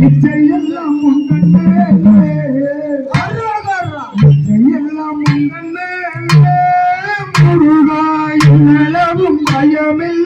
நிச்சயெல்லாம் உங்கண்ணே நிச்சயெல்லாம் உங்கண்ணே முருகா எனவும் பயமில்லை.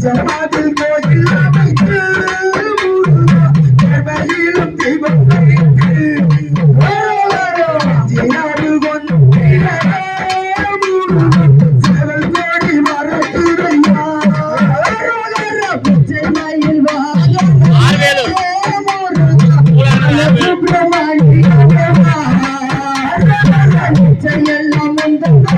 Jump ainda.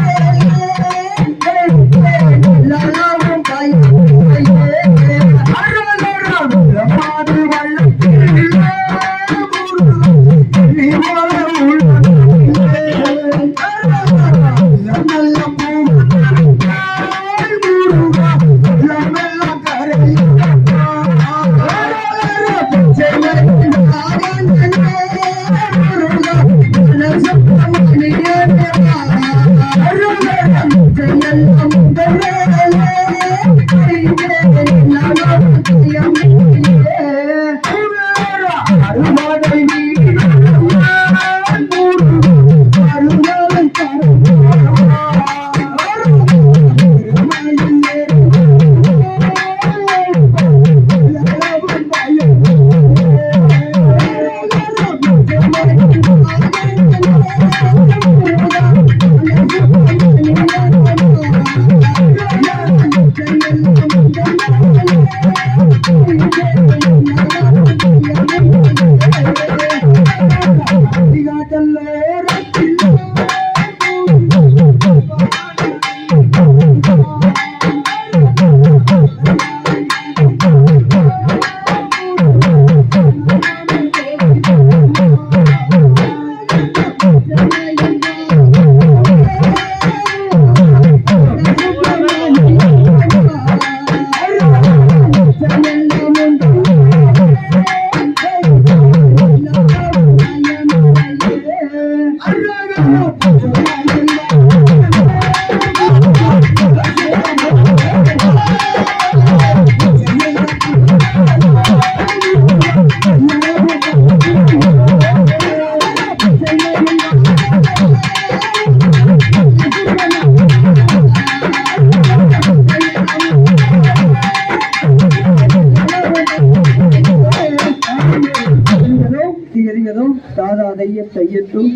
बताइए तुम